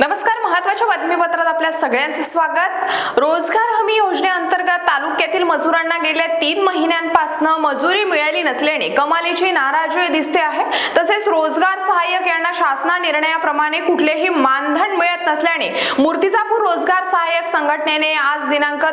നമസ്കാരം महत्त्वाच्या बातमीपत्रात आपल्या सगळ्यांचे स्वागत. रोजगार हमी योजनेअंतर्गत तालुक्यातील मजुरांना गेल्या तीन महिन्यांपासून मजुरी मिळाली नसल्याने कमालीची नाराजी दिसते आहे. तसेच रोजगार सहाय्यक यांना शासना निर्णयाप्रमाणे कुठलेही मानधन मिळत नसल्याने मूर्तिजापूर रोजगार सहाय्यक संघटनेने आज दिनांक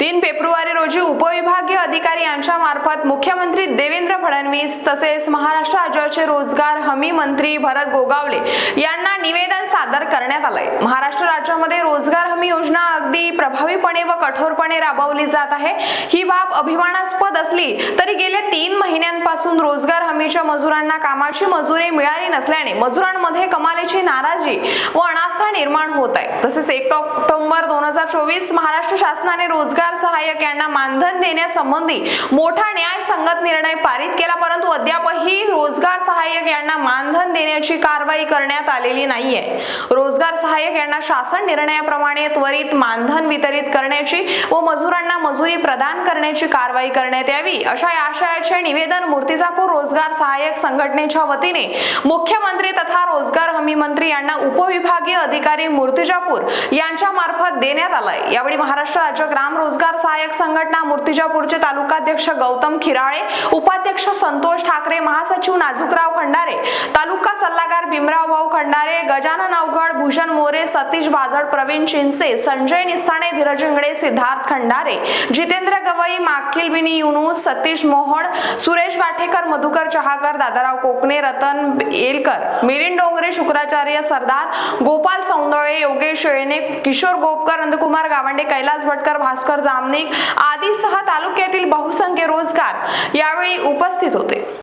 तीन फेब्रुवारी रोजी उपविभागीय अधिकारी यांच्या मार्फत मुख्यमंत्री देवेंद्र फडणवीस तसेच महाराष्ट्र राज्याचे रोजगार हमी मंत्री भरत गोगावले यांना निवेदन सादर करण्यात आलंय. महाराष्ट्र राज्यामध्ये रोजगार हमी योजना अगदी प्रभावीपणे व कठोरपणे राबवली जात आहे. ही बाब अभिमानास्पद असली तरी गेल्या तीन महिन्यांपासून रोजगार हमीच्या मजुरांना कामाची मजुरी मिळाली नसल्याने मजुरांमध्ये कमालीची नाराजी व अनास्था निर्माण होत आहे. तसेच एक ऑक्टोबर दोन हजार चोवीस महाराष्ट्र शासनाने रोजगार सहाय्यक यांना मानधन देण्यासंबंधी मोठा न्याय संगत निर्णय पारित केला परंतु अद्यापही रोजगार सहाय्यक यांना मानधन देण्याची कारवाई करण्यात आलेली नाहीये. रोजगार सहाय्यक यांना शासन निर्णयाप्रमाणे त्वरित मानधन वितरित करण्याची व मजुरांना मजुरी प्रदान करण्याची कारवाई करण्यात यावी अशा आशयाचे निवेदन मूर्तिजापूर रोजगार सहाय्यक संघटनेच्या वतीने मुख्यमंत्री तथा रोजगार हमी मंत्री यांना उपविभागीय अधिकारी मूर्तिजापूर यांच्या मार्फत देण्यात आलंय. यावेळी महाराष्ट्र राज्य ग्राम रोजगार सहाय्यक संघटना मूर्तिजापूरचे तालुकाध्यक्ष गौतम खिराळे उपाध्यक्ष संतोष ठाकरे महासचिव नाजूकराव खंडारे तालुका सल्लागार भीमराव भाऊ खंडारे गजानन अवघड भूषण मोरे सतीश बाजड प्रवीण चिंचे संजय निस्ताणे धीरज इंगडे सिद्धार्थ खंडारे जितेंद्र गवई माकिल बिनी युनुस सतीश मोहन सुरेश गाठेकर मधुकर चहाकर दादाराव कोकणे रतन येलकर मिलिंद डोंगरे शुक्राचार्य सरदार गोपाल सौंदळे योगेश शेळणे किशोर गोपकर नंदकुमार गावंडे कैलास भटकर भास्कर जामनिक आदीसह तालुक्यातील बहुसंख्य रोजगार यावेळी उपस्थित होते.